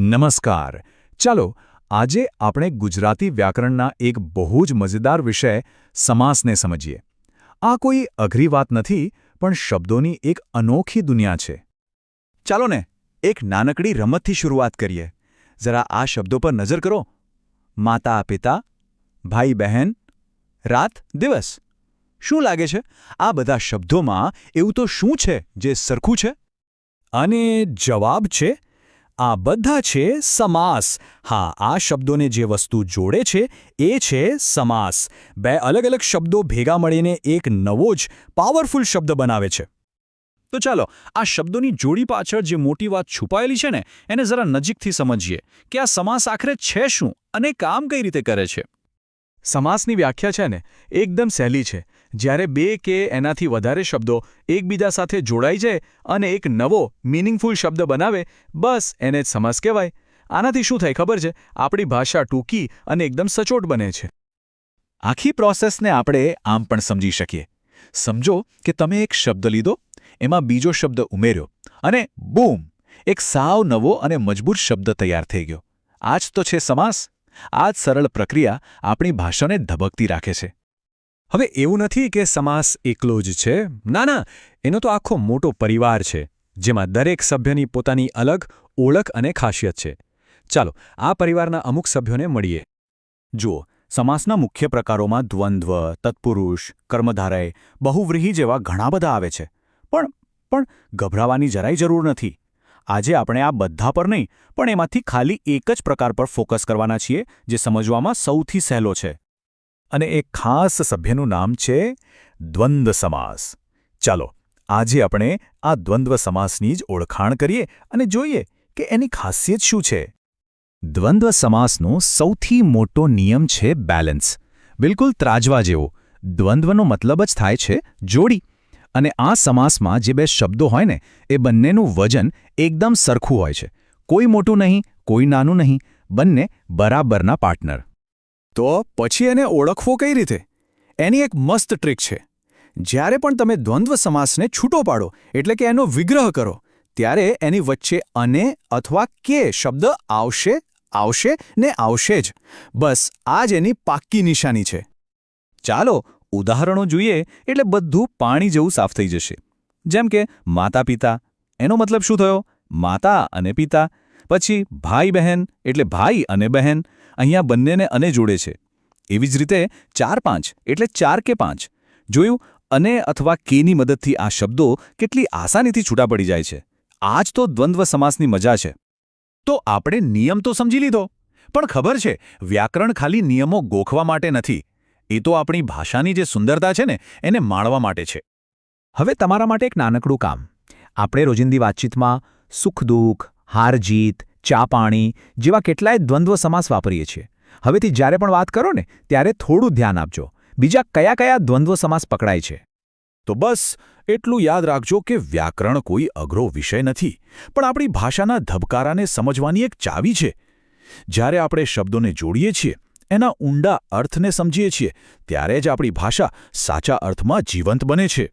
નમસ્કાર. ચાલો, આજે આપણે ગુજરાતી વ્યાકરણના એક બહુ જ મજેદાર વિષય સમાસને સમજીએ. આ કોઈ અઘરી વાત નથી, પણ શબ્દોની એક અનોખી દુનિયા છે. ચાલો ને, એક નાનકડી રમતથી શરૂઆત કરીએ. જરા આ શબ્દો પર નજર કરો. માતા, પિતા, ભાઈ, બહેન, રાત, દિવસ. શું લાગે છે? આ બધા શબ્દોમાં એવું તો શું છે જે સરખું છે? અને જવાબ છે આ બધા છે સમાસ. હા, આ શબ્દોને જે વસ્તુ જોડે છે, એ છે સમાસ. બે અલગ અલગ શબ્દો ભેગા મળીને એક નવો જ પાવરફુલ શબ્દ બનાવે છે. તો ચાલો, આ શબ્દોની જોડી પાછળ જે મોટી વાત છુપાયેલી છે ને, એને જરા નજીકથી સમજીએ કે આ સમાસ આખરે છે શું અને કામ કઈ રીતે કરે છે. સમાસની વ્યાખ્યા છે ને, એકદમ સહેલી છે. જ્યારે બે કે એનાથી વધારે શબ્દો એકબીજા સાથે જોડાઈ જાય અને એક નવો મિનિંગફુલ શબ્દ બનાવે, બસ એને જ સમાસ કહેવાય. આનાથી શું થાય ખબર છે? આપણી ભાષા ટૂંકી અને એકદમ સચોટ બને છે. આખી પ્રોસેસને આપણે આમ પણ સમજી શકીએ. સમજો કે તમે એક શબ્દ લીધો, એમાં બીજો શબ્દ ઉમેર્યો, અને બૂમ! એક સાવ નવો અને મજબૂત શબ્દ તૈયાર થઈ ગયો. આ જ તો છે સમાસ. આ જ સરળ પ્રક્રિયા આપણી ભાષાને ધબકતી રાખે છે. હવે એવું નથી કે સમાસ એકલો જ છે. ના ના, એનો તો આખો મોટો પરિવાર છે, જેમાં દરેક સભ્યની પોતાની અલગ ઓળખ અને ખાસિયત છે. ચાલો, આ પરિવારના અમુક સભ્યોને મળીએ. જુઓ, સમાસના મુખ્ય પ્રકારોમાં દ્વંદ્વ, તત્પુરુષ, કર્મધારય, બહુવ્રીહી જેવા ઘણા બધા આવે છે. પણ પણ ગભરાવાની જરાય જરૂર નથી. આજે આપણે આ બધા પર નહીં, પણ એમાંથી ખાલી એક જ પ્રકાર પર ફોકસ કરવાના છીએ, જે સમજવામાં સૌથી સહેલો છે. અને એક ખાસ સભ્યનું નામ છે દ્વંદ્વ સમાસ. ચાલો, આજે આપણે આ દ્વંદ્વ સમાસની જ ઓળખાણ કરીએ અને જોઈએ કે એની ખાસિયત શું છે. દ્વંદ્વ સમાસનો સૌથી મોટો નિયમ છે બેલેન્સ. બિલકુલ ત્રાજવા જેવો. દ્વંદ્વનો મતલબ જ થાય છે જોડી. અને આ સમાસમાં જે બે શબ્દો હોય ને, એ બંનેનું વજન એકદમ સરખું હોય છે. કોઈ મોટું નહીં, કોઈ નાનું નહીં, બંને બરાબરના પાર્ટનર. તો પછી એને ઓળખવો કઈ રીતે? એની એક મસ્ત ટ્રીક છે. જ્યારે પણ તમે દ્વંદ્વ સમાસને છૂટો પાડો, એટલે કે એનો વિગ્રહ કરો, ત્યારે એની વચ્ચે અને અથવા કે શબ્દ આવશે આવશે ને આવશે જ. બસ, આ જ એની પાક્કી નિશાની છે. ચાલો ઉદાહરણો જોઈએ એટલે બધું પાણી જેવું સાફ થઈ જશે. જેમ કે, માતા પિતા. એનો મતલબ શું થયો? માતા અને પિતા. પછી ભાઈ બહેન એટલે ભાઈ અને બહેન. અહીંયા બંનેને અને જોડે છે. એવી જ રીતે ચાર પાંચ એટલે ચાર કે પાંચ. જોયું? અને અથવા કેની મદદથી આ શબ્દો કેટલી આસાનીથી છૂટા પડી જાય છે. આ જ તો દ્વંદ્વ સમાસની મજા છે. તો આપણે નિયમ તો સમજી લીધો. પણ ખબર છે, વ્યાકરણ ખાલી નિયમો ગોખવા માટે નથી. એ તો આપણી ભાષાની જે સુંદરતા છે ને, એને માણવા માટે છે. હવે તમારા માટે એક નાનકડું કામ. આપણે રોજિંદી વાતચીતમાં સુખ દુઃખ, હાર જીત, ચા પાણી જેવા કેટલાય દ્વંદ્વ સમાસ વાપરીએ છીએ. હવેથી જ્યારે પણ વાત કરો ને, ત્યારે થોડું ધ્યાન આપજો. બીજા કયા કયા દ્વંદ્વ સમાસ પકડાય છે? તો બસ, એટલું યાદ રાખજો કે વ્યાકરણ કોઈ અઘરો વિષય નથી, પણ આપણી ભાષાના ધબકારાને સમજવાની એક ચાવી છે. જ્યારે આપણે શબ્દોને જોડીએ છીએ એના ઊંડા અર્થને સમજીએ છીએ ત્યારે જ આપણી ભાષા સાચા અર્થમાં જીવંત બને છે.